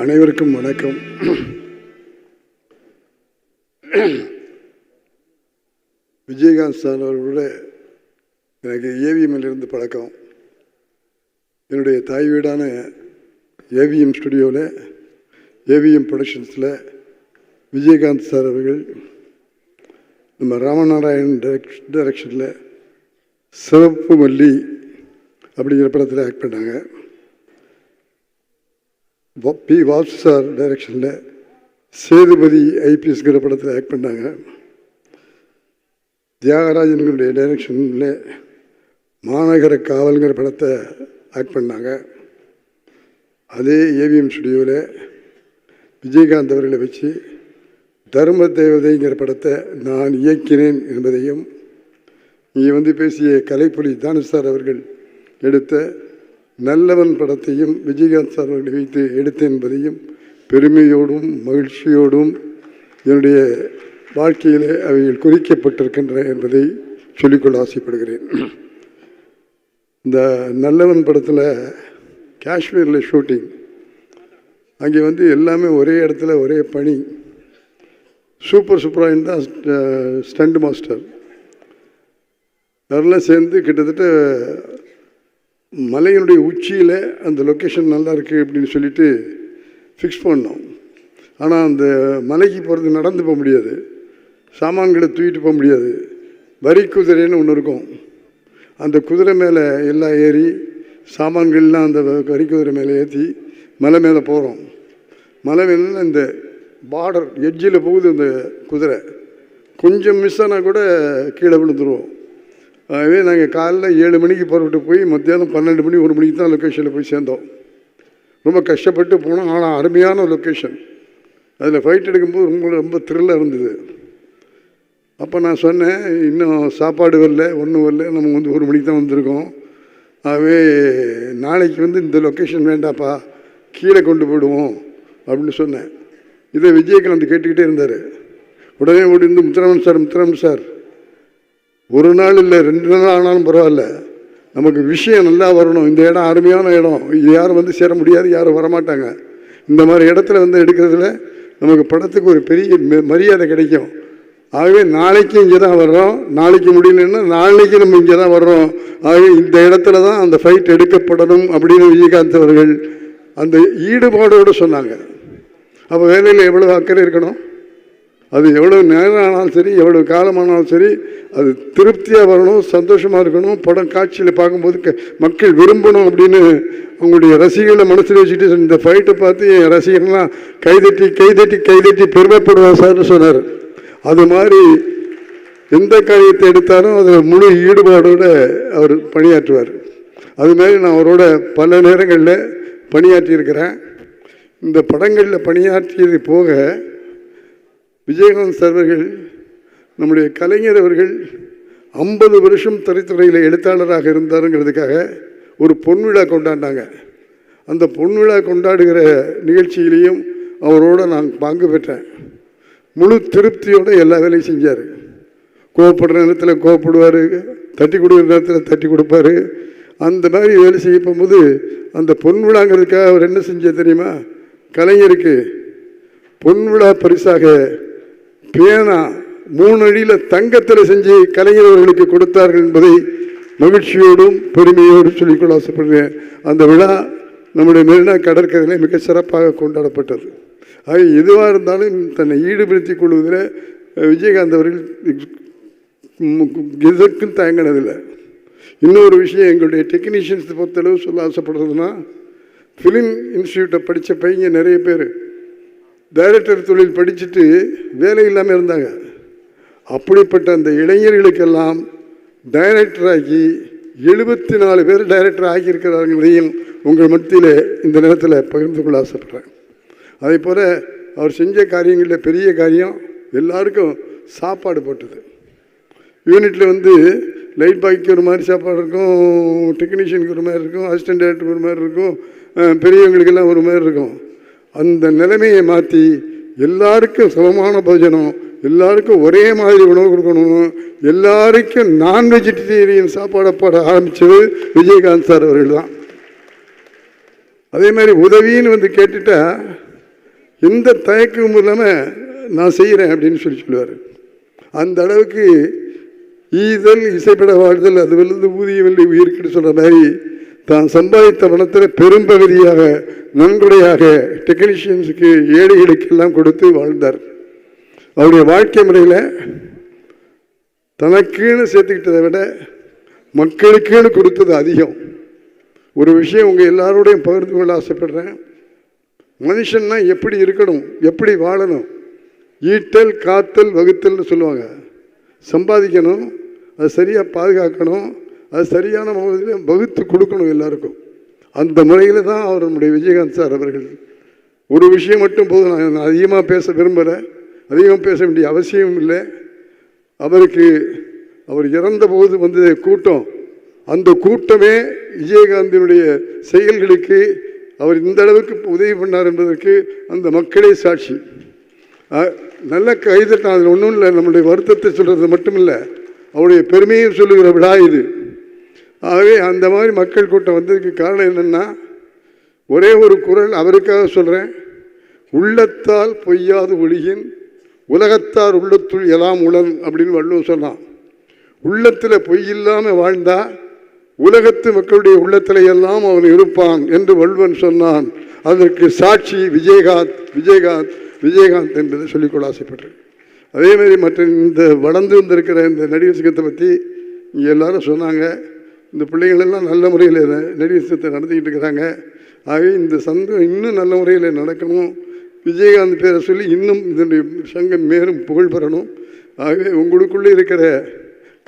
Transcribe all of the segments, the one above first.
அனைவருக்கும் வணக்கம். விஜயகாந்த் சார் அவர்களோட எனக்கு ஏவிஎம்மில் பழக்கம். என்னுடைய தாய் வீடான ஏவிஎம் ஸ்டுடியோவில் ஏவிஎம் ப்ரொடக்ஷன்ஸில் விஜயகாந்த் சார் அவர்கள் நம்ம ராமநாராயண் டைரக்ஷ் டைரக்ஷனில் சிறப்பு மல்லி அப்படிங்கிற படத்தில் ஆக்ட் பண்ணாங்க. பி. வாசு சார் டைரக்ஷனில் சேதுபதி ஐபிஎஸ்ங்கிற படத்தில் ஆக்ட் பண்ணாங்க. தியாகராஜன்களுடைய டைரக்ஷனில் மாநகர காவல்ங்கிற படத்தை ஆக்ட் பண்ணாங்க. அதே ஏவிஎம் ஸ்டுடியோவில் விஜயகாந்த் அவர்களை வச்சு தர்ம தேவதைங்கிற படத்தை நான் இயக்கினேன் என்பதையும் இங்கே வந்து பேசிய கலைப்புலி தானு சார் அவர்கள் எடுத்த நல்லவன் படத்தையும் விஜயகாந்த் சார் அவர்களை வைத்து எடுத்தேன் என்பதையும் பெருமையோடும் மகிழ்ச்சியோடும் என்னுடைய வாழ்க்கையிலே அவைகள் குறிக்கப்பட்டிருக்கின்றன என்பதை சொல்லிக்கொள்ள ஆசைப்படுகிறேன். இந்த நல்லவன் படத்தில் காஷ்மீரில் ஷூட்டிங். அங்கே வந்து எல்லாமே ஒரே இடத்துல ஒரே பணி. சூப்பர் சூப்பராக தான் ஸ்டண்ட் மாஸ்டர். எல்லாம் சேர்ந்து கிட்டத்தட்ட மலையினுடைய உச்சியில் அந்த லொக்கேஷன் நல்லா இருக்குது அப்படின்னு சொல்லிட்டு ஃபிக்ஸ் பண்ணோம். ஆனால் அந்த மலைக்கு போகிறது நடந்து போக முடியாது. சாமான்களை தூக்கிட்டு போக முடியாது. வரி குதிரைன்னு ஒன்று இருக்கும். அந்த குதிரை மேலே எல்லாம் ஏறி சாமான்கள்லாம் அந்த வரி குதிரை மேலே ஏற்றி மலை மேலே போகிறோம் மலை மேலே இந்த பார்டர் எட்ஜில் போகுது அந்த குதிரை. கொஞ்சம் மிஸ் ஆனால் கூட கீழே விழுந்துருவோம். ஆகவே நாங்கள் காலைல ஏழு மணிக்கு புறப்பட்டு போய் மத்தியானம் பன்னெண்டு மணி ஒரு மணிக்கு தான் லொக்கேஷனில் போய் சேர்ந்தோம். ரொம்ப கஷ்டப்பட்டு போனோம். ஆனால் அருமையான லொக்கேஷன் அதில் ஃபைட் எடுக்கும்போது ரொம்ப ரொம்ப த்ரில்லாக இருந்தது. அப்போ நான் சொன்னேன் இன்னும் சாப்பாடு வரல ஒன்றும் வரல. நம்ம வந்து ஒரு மணிக்கு தான் வந்திருக்கோம். ஆகவே நாளைக்கு வந்து இந்த லொக்கேஷன் வேண்டாப்பா. கீழே கொண்டு போயிடுவோம். அப்படின்னு சொன்னேன். இதை விஜயகாந்த் கேட்டுக்கிட்டே இருந்தார். உடனே ஓடி இருந்து முத்துராமன் சார் முத்துராமன் சார் ஒரு நாள் இல்லை ரெண்டு நாள் ஆனாலும் பரவாயில்ல. நமக்கு விஷயம் நல்லா வரணும். இந்த இடம் அருமையான இடம். இது யாரும் வந்து சேர முடியாது யாரும் வரமாட்டாங்க. இந்த மாதிரி இடத்துல வந்து எடுக்கிறதுல நமக்கு படத்துக்கு ஒரு பெரிய மரியாதை கிடைக்கும். ஆகவே நாளைக்கு இங்கே தான் வர்றோம். நாளைக்கு முடியலன்னா நாளைக்கு நம்ம இங்கே தான் வர்றோம். ஆகவே இந்த இடத்துல தான் அந்த ஃபைட் எடுக்கப்படணும் அப்படின்னு விஜயகாந்த் அவர்கள் அந்த ஈடுபாடோடு சொன்னாங்க. அப்போ வேலையில் எவ்வளோ அக்கறை இருக்கணும்? அது எவ்வளோ நேரம் ஆனாலும் சரி எவ்வளோ காலமானாலும் சரி அது திருப்தியாக வரணும் சந்தோஷமாக இருக்கணும். படம் காட்சியில் பார்க்கும்போது க- மக்கள் விரும்பணும் அப்படின்னு அவங்களுடைய ரசிகர்களை மனசில் வச்சுட்டு இந்த ஃபைட்டை பார்த்து என் ரசிகர்லாம் கைதட்டி கைதட்டி கைதட்டி பெருமைப்படுவார் சார்னு சொன்னார். அது மாதிரி எந்த காரியத்தை எடுத்தாலும் அதில் முழு ஈடுபாடோடு அவர் பணியாற்றுவார். அது மாதிரி நான் அவரோட பல நேரங்களில் பணியாற்றியிருக்கிறேன். இந்த படங்களில் பணியாற்றியது போக விஜயகாந்த் சார் அவர்கள் நம்முடைய கலைஞர் அவர்கள் ஐம்பது வருஷம் திரைத்துறையில் எழுத்தாளராக இருந்தாருங்கிறதுக்காக ஒரு பொன்விழா கொண்டாடினாங்க. அந்த பொன்விழா கொண்டாடுகிற நிகழ்ச்சியிலையும் அவரோட நான் பங்கு பெற்றேன். முழு திருப்தியோடு எல்லா வேலையும் செஞ்சார். கோவப்படுற நேரத்தில் கோவப்படுவார் தட்டி கொடுக்குற நேரத்தில் தட்டி கொடுப்பாரு. அந்த மாதிரி வேலை செய்ய போகும்போது அந்த பொன்விழாங்கிறதுக்காக அவர் என்ன செஞ்சார் தெரியுமா? கலைஞருக்கு பொன்விழா பரிசாக பேனா மூணு அடியில் தங்கத்தில் செஞ்சு கலைஞர் அவர்களுக்கு கொடுத்தார்கள் என்பதை மகிழ்ச்சியோடும் பெருமையோடும் சொல்லிக்கொள்ள ஆசைப்படுறேன் அந்த விழா நம்முடைய மெரினா கடற்கரையில் மிக சிறப்பாக கொண்டாடப்பட்டது. ஆக எதுவாக இருந்தாலும் தன்னை ஈடுபடுத்திக் கொள்வதில் விஜயகாந்த் அவர்கள் எதற்கும் தயங்கினதில்லை. இன்னொரு விஷயம் எங்களுடைய டெக்னீஷியன்ஸ் பொறுத்தளவு சொல்ல ஆசைப்படுறதுன்னா ஃபிலிம் இன்ஸ்டியூட்டை படித்த பையன் நிறைய பேர். டைரக்டர் தொழில் படிச்சுட்டு வேலை இல்லாமல் இருந்தாங்க. அப்படிப்பட்ட அந்த இளைஞர்களுக்கெல்லாம் டைரக்டராகி ஆக்கி எழுபத்தி நாலு பேர் டைரக்டர் ஆகியிருக்கிறார்களையும் உங்கள் மத்தியில் இந்த நேரத்தில் பகிர்ந்து கொள்ள ஆசைப்பட்றேன். அதே போல் அவர் செஞ்ச காரியங்களில் பெரிய காரியம் எல்லாருக்கும் சாப்பாடு போட்டது. யூனிட்டில் வந்து லைட் பாய்க்கு ஒரு மாதிரி சாப்பாடு இருக்கும் டெக்னீஷியனுக்கு ஒரு மாதிரி இருக்கும் அசிஸ்டன்ட் டேரக்டருக்கு ஒரு மாதிரி இருக்கும் பெரியவங்களுக்கெல்லாம் ஒரு மாதிரி இருக்கும். அந்த நிலைமையை மாற்றி எல்லாருக்கும் சமமான போஜனம் எல்லாருக்கும் ஒரே மாதிரி உணவு கொடுக்கணும் எல்லாருக்கும் நான் வெஜிடேரியன் சாப்பாடை போட ஆரம்பித்தது விஜயகாந்த் சார் அவர்கள் தான் அதே மாதிரி உதவின்னு வந்து கேட்டுட்டா எந்த தயக்கமும் இல்லாமல் நான் செய்கிறேன் அப்படின்னு சொல்லி சொல்லுவார். அந்த அளவுக்கு ஈதல் இசைப்பட வாழ்தல் அது வந்து ஊதியவில்லை உயிர்க்குன்னு சொல்கிற மாதிரி தான் சம்பாதித்த பணத்தில் பெரும்பகுதியாக நன்கொடையாக டெக்னீஷியன்ஸுக்கு ஏழைகளுக்கெல்லாம் கொடுத்து வாழ்ந்தார். அவருடைய வாழ்க்கை முறையில் தனக்குன்னு சேர்த்துக்கிட்டதை விட மக்களுக்குன்னு கொடுத்தது அதிகம். ஒரு விஷயம் உங்கள் எல்லாரோடையும் பகிர்ந்து கொள்ள ஆசைப்படுறேன். மனுஷன்னா எப்படி இருக்கணும் எப்படி வாழணும்? ஈட்டல் காத்தல் வகுத்தல்னு சொல்லுவாங்க. சம்பாதிக்கணும் அது சரியாக பாதுகாக்கணும் அது சரியான முகத்திலையும் வகுத்து கொடுக்கணும் எல்லாருக்கும். அந்த முறையில் தான் அவர் நம்முடைய விஜயகாந்த் சார் அவர்கள். ஒரு விஷயம் மட்டும் போதும் நான் அதிகமாக பேச விரும்பலை அதிகம் பேச வேண்டிய அவசியம் இல்லை. அவருக்கு அவர் இறந்தபோது வந்த கூட்டம். அந்த கூட்டமே விஜயகாந்தினுடைய செயல்களுக்கு அவர் இந்த அளவுக்கு உதவி பண்ணார் என்பதற்கு அந்த மக்களே சாட்சி. நல்ல கைதட்டம் அதில் ஒன்றும் இல்லை. நம்முடைய வருத்தத்தை சொல்கிறது மட்டும் இல்லை அவருடைய பெருமையும் சொல்லுகிற விழா இது. ஆகவே அந்த மாதிரி மக்கள் கூட்டம் வந்ததுக்கு காரணம் என்னென்னா ஒரே ஒரு குரல் அவருக்காக சொல்கிறேன் உள்ளத்தால் பொய்யாது ஒளியின் உலகத்தார் உள்ளத்துள் எல்லாம் உளம் அப்படின்னு வள்ளுவன் சொன்னான். உள்ளத்தில் பொய் இல்லாமல் வாழ்ந்தால் உலகத்து மக்களுடைய உள்ளத்தில் எல்லாம் அவன் இருப்பான் என்று வள்ளுவன் சொன்னான். அதற்கு சாட்சி விஜயகாந்த் விஜயகாந்த் விஜயகாந்த் என்பதை சொல்லிக்கொள்ள ஆசைப்பட்டேன். அதேமாதிரி மற்ற இந்த வளர்ந்து வந்திருக்கிற இந்த நடிகர் சங்கத்தை பற்றி இங்கே எல்லாரும் சொன்னாங்க. இந்த பிள்ளைகளெல்லாம் நல்ல முறையில் நடிகர் சங்கத்தை நடத்திக்கிட்டு இருக்கிறாங்க. ஆகவே இந்த சங்கம் இன்னும் நல்ல முறையில் நடக்கணும். விஜயகாந்த் பேரை சொல்லி இன்னும் இதனுடைய சங்கம் மேலும் புகழ் பெறணும். ஆகவே உங்களுக்குள்ளே இருக்கிற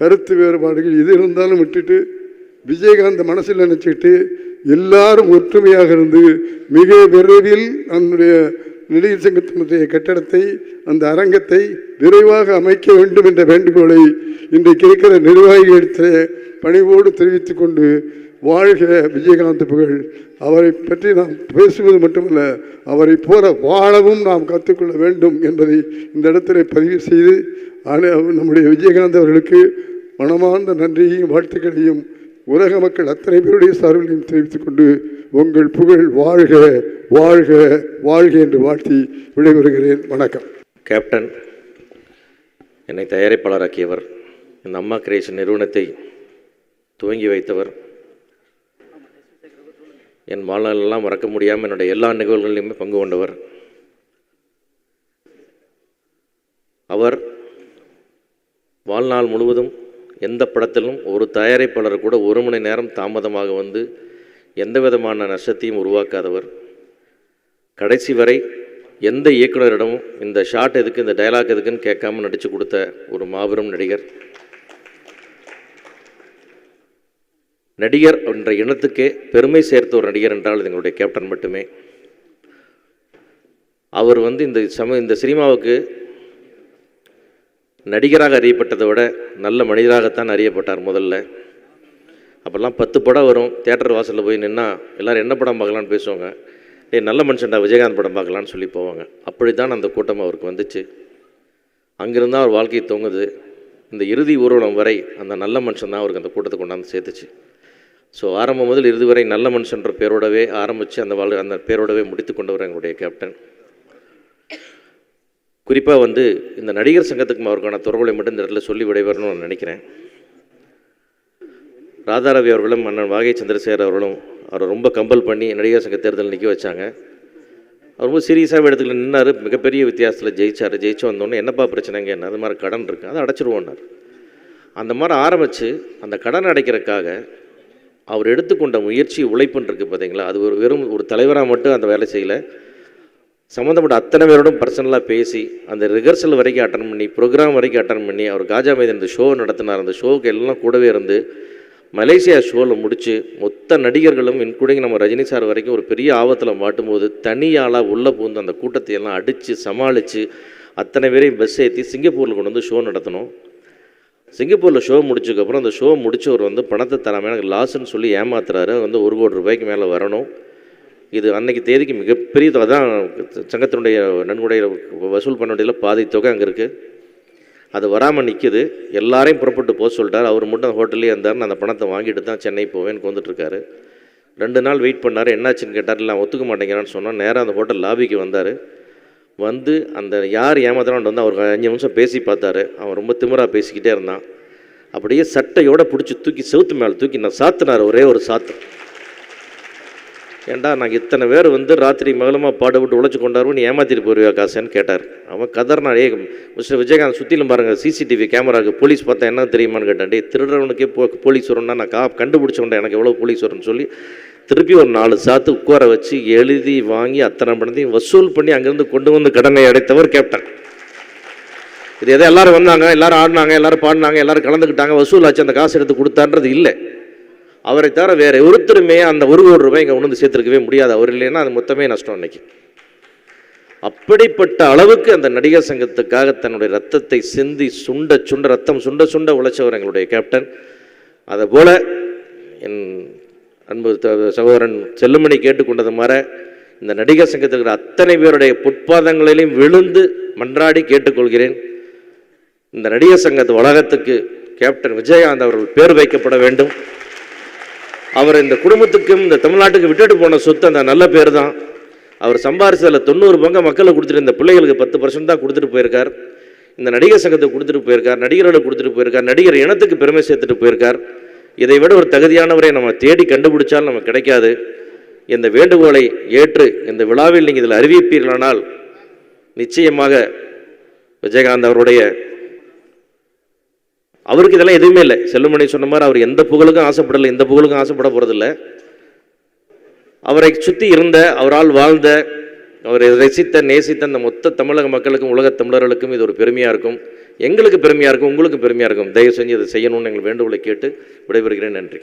கருத்து வேறுபாடுகள் எது இருந்தாலும் விட்டுட்டு விஜயகாந்த் மனசில் நினச்சிக்கிட்டு எல்லாரும் ஒற்றுமையாக இருந்து மிக விரைவில் நம்முடைய நடிகர் சங்கத்தினுடைய கட்டடத்தை அந்த அரங்கத்தை விரைவாக அமைக்க வேண்டும் என்ற வேண்டுகோளை இன்றைக்கு இருக்கிற நிர்வாகிகளிடத்தில் பணிவோடு தெரிவித்துக் கொண்டு வாழ்க விஜயகாந்த் புகழ் அவரை பற்றி நாம் பேசுவது மட்டுமல்ல அவரை போல வாழவும் நாம் கற்றுக்கொள்ள வேண்டும் என்பதை இந்த இடத்துல பதிவு செய்து நம்முடைய விஜயகாந்த் அவர்களுக்கு மனமார்ந்த நன்றியையும் வாழ்த்துக்களையும் உலக மக்கள் அத்தனை பேருடைய சார்பிலையும் தெரிவித்துக் கொண்டு உங்கள் புகழ் வாழ்க வாழ்க வாழ்க என்று வாழ்த்தி விடைபெறுகிறேன். வணக்கம். கேப்டன் என்னை தயாரிப்பாளராக்கியவர். இந்த அம்மா கிரியேஷன் நிறுவனத்தை துவங்கி வைத்தவர். என் வாழ்நாளெல்லாம் மறக்க முடியாமல் என்னுடைய எல்லா நிகழ்வுகளிலுமே பங்கு கொண்டவர். அவர் வாழ்நாள் முழுவதும் எந்த படத்திலும் ஒரு தயாரிப்பாளர் கூட ஒரு மணி நேரம் தாமதமாக வந்து எந்த விதமான நஷ்டத்தையும் உருவாக்காதவர். கடைசி வரை எந்த இயக்குனரிடமும் இந்த ஷாட் எதுக்கு இந்த டயலாக் எதுக்குன்னு கேட்காம நடித்து கொடுத்த ஒரு மாபெரும் நடிகர். நடிகர் என்ற இனத்துக்கே பெருமை சேர்த்த ஒரு நடிகர் என்றால் இது எங்களுடைய கேப்டன் மட்டுமே. அவர் வந்து இந்த சம இந்த சினிமாவுக்கு நடிகராக அறியப்பட்டதை விட நல்ல மனிதராகத்தான் அறியப்பட்டார் முதல்ல. அப்போல்லாம் பத்து படம் வரும் தேட்டர் வாசலில் போய் நின்னா எல்லோரும் என்ன படம் பார்க்கலான்னு பேசுவாங்க? ஏ நல்ல மனுஷன்டா விஜயகாந்த் படம் பார்க்கலான்னு சொல்லி போவாங்க. அப்படி தான் அந்த கூட்டம் அவருக்கு வந்துச்சு. அங்கிருந்து அவர் வாழ்க்கை தொங்குது இந்த இறுதி ஊர்வலம் வரை அந்த நல்ல மனுஷன் தான் அவருக்கு அந்த கூட்டத்தை கொண்டாந்து சேர்த்துச்சு. ஸோ ஆரம்பம் முதல் இறுதி வரை நல்ல மனுஷன்ற பேரோடவே ஆரம்பித்து அந்த வாழ் அந்த பேரோடவே முடித்து கொண்டவர் எங்களுடைய கேப்டன் குறிப்பாக வந்து இந்த நடிகர் சங்கத்துக்கும் அவருக்கான தொடர்புகளை மட்டும் இந்த இடத்துல சொல்லி விடைபெறணும்னு நான் நினைக்கிறேன். ராதாரவி அவர்களும் அண்ணன் வாகை சந்திரசேகர் அவர்களும் அவரை ரொம்ப கம்பல் பண்ணி நடிகர் சங்க தேர்தல் நிற்க வச்சாங்க. அவர் ரொம்ப சீரியஸாக இடத்துல நின்னார். மிகப்பெரிய வித்தியாசத்தில் ஜெயிச்சார். ஜெயிச்சு வந்தோடனே என்னப்பா பிரச்சனைங்க? என்ன? அது மாதிரி கடன் இருக்குது அதை அடைச்சிருவோன்னார் அந்த மாதிரி ஆரம்பித்து அந்த கடன் அடைக்கிறதுக்காக அவர் எடுத்துக்கொண்ட முயற்சி உழைப்புன்னு இருக்குது பார்த்தீங்களா அது ஒரு வெறும் ஒரு தலைவராக மட்டும் அந்த வேலை செய்யலை. சம்மந்தப்பட்ட அத்தனை பேரோடும் பர்சனலாக பேசி அந்த ரிஹர்சல் வரைக்கும் அட்டன் பண்ணி ப்ரோக்ராம் வரைக்கும் அட்டன் பண்ணி அவர் காஜா மீது இந்த ஷோ நடத்தினார். அந்த ஷோவுக்கு எல்லாம் கூடவே இருந்து மலேசியா ஷோவில் முடித்து மொத்த நடிகர்களும் இன்க்ளூடிங் நம்ம ரஜினி சார் வரைக்கும் ஒரு பெரிய ஆபத்தில் மாட்டும்போது தனியாளாக உள்ளே பூந்து அந்த கூட்டத்தை எல்லாம் அடித்து சமாளித்து அத்தனை பேரையும் பஸ் ஏற்றி சிங்கப்பூரில் கொண்டு வந்து ஷோ நடத்தணும். சிங்கப்பூரில் ஷோ முடிச்சதுக்கப்புறம் அந்த ஷோ முடிச்சவர் வந்து பணத்தை தராமல் எனக்கு லாஸ்ன்னு சொல்லி ஏமாத்துறாரு. வந்து ஒரு கோடி ரூபாய்க்கு மேலே வரணும். இது அன்னைக்கு தேதிக்கு மிகப்பெரிய தொகை. தான் சங்கத்தினுடைய நன்கொடைய வசூல் பண்ண வேண்டியதில் பாதி தொகை அங்கே இருக்குது அது வராமல் நிற்கிது எல்லாரையும் புறப்பட்டு போக சொல்லிட்டார். அவர் மட்டும் அந்த ஹோட்டல்லே இருந்தார். நான் அந்த பணத்தை வாங்கிட்டு தான் சென்னை போவேன்னு வந்துட்டுருக்காரு ரெண்டு நாள் வெயிட் பண்ணார். என்னாச்சுன்னு கேட்டார். இல்லை ஒத்துக்க மாட்டேங்கிறான்னு சொன்னால் நேராக அந்த ஹோட்டல் லாபிக்கு வந்தார். வந்து அந்த யார் ஏமாத்துறான்னு வந்து அவர் அஞ்சு நிமிஷம் பேசி பார்த்தாரு. அவன் ரொம்ப திமிராக பேசிக்கிட்டே இருந்தான். அப்படியே சட்டையோடு பிடிச்சி தூக்கி செவுத்து மேலே தூக்கி நான் சாத்தினார் ஒரே ஒரு சாத்து. ஏன்டா நாங்கள் இத்தனை பேர் வந்து ராத்திரி மகளமாக பாடுபட்டு உழைச்சி கொண்டாருவோம் நீ ஏமாத்திட்டு போயிருவியா காசேன்னு கேட்டார். அவன் கதர்னா ஏ மிஸ்டர் விஜயகாந்த் சுற்றிலும் பாருங்கள் சிசிடிவி கேமராக்கு போலீஸ் பார்த்தா என்ன தெரியுமான்னு கேட்டேன் டே திருடுறவனுக்கே போ போலீஸ் வரும்னா நான் கா கண்டுபிடிச்சவன்டா எனக்கு எவ்வளோ போலீஸ் வரும்னு சொல்லி திருப்பி ஒரு நாலு சாத்து உட்கார வச்சு எழுதி வாங்கி அத்தனை பணத்தையும் வசூல் பண்ணி அங்கேருந்து கொண்டு வந்து கடனை அடைத்தவர் கேப்டன். இது எதோ எல்லோரும் வந்தாங்க எல்லோரும் ஆடினாங்க எல்லாரும் பாடினாங்க எல்லோரும் கலந்துக்கிட்டாங்க வசூல் ஆச்சு அந்த காசு எடுத்து கொடுத்தான்றது இல்லை. அவரை தவிர வேறு ஒருத்தருமே அந்த ஒரு கோடி ரூபாய் இங்கே உணர்ந்து சேர்த்துருக்கவே முடியாது. அவர் இல்லைன்னா அது மொத்தமே நஷ்டம் அன்னைக்கு. அப்படிப்பட்ட அளவுக்கு அந்த நடிகர் சங்கத்துக்காக தன்னுடைய ரத்தத்தை சிந்தி சுண்ட சுண்ட ரத்தம் சுண்ட சுண்ட உழைச்சவர் எங்களுடைய கேப்டன். அதை போல் என் அன்பு சகோதரன் செல்லுமணி கேட்டுக்கொண்டது மாதிரி இந்த நடிகர் சங்கத்தில் அத்தனை பேருடைய புட்பாதங்களிலையும் விழுந்து மன்றாடி கேட்டுக்கொள்கிறேன். இந்த நடிகர் சங்கத்து வளாகத்துக்கு கேப்டன் விஜயகாந்த் அவர்கள் பேர் வைக்கப்பட வேண்டும். அவர் இந்த குடும்பத்துக்கும் இந்த தமிழ்நாட்டுக்கு விட்டுட்டு போன சொத்து அந்த நல்ல பேர் தான் அவர் சம்பாரிச்சதில் தொண்ணூறு பங்கு மக்களுக்கு கொடுத்துட்டு இந்த பிள்ளைகளுக்கு பத்து பர்சன்ட் தான் கொடுத்துட்டு போயிருக்கார். இந்த நடிகர் சங்கத்துக்கு கொடுத்துட்டு போயிருக்கார் நடிகர்களுக்கு கொடுத்துட்டு போயிருக்கார் நடிகர் இனத்துக்கு பெருமை சேர்த்துட்டு போயிருக்கார். இதை விட ஒரு தகுதியானவரை நம்ம தேடி கண்டுபிடிச்சால் நமக்கு கிடைக்காது. இந்த வேண்டுகோளை ஏற்று இந்த விழாவில் நீங்கள் இதில் அறிவிப்பீர்களானால் நிச்சயமாக விஜயகாந்த் அவருடைய அவருக்கு இதெல்லாம் எதுவுமே இல்லை. செல்லுமணி சொன்ன மாதிரி அவர் எந்த புகழுக்கும் ஆசைப்படலை எந்த புகழுக்கும் ஆசைப்பட போகிறதில்ல அவரை சுற்றி இருந்த அவரால் வாழ்ந்த அவரை ரசித்த நேசித்த அந்த மொத்த தமிழக மக்களுக்கும் உலக தமிழர்களுக்கும் இது ஒரு பெருமையாக இருக்கும். எங்களுக்கு பெருமையாக இருக்கும் உங்களுக்கு பெருமையாக இருக்கும். தயவு செஞ்சு இதை செய்யணும்னு எங்கள் வேண்டுகோளை கேட்டு விடைபெறுகிறேன். நன்றி.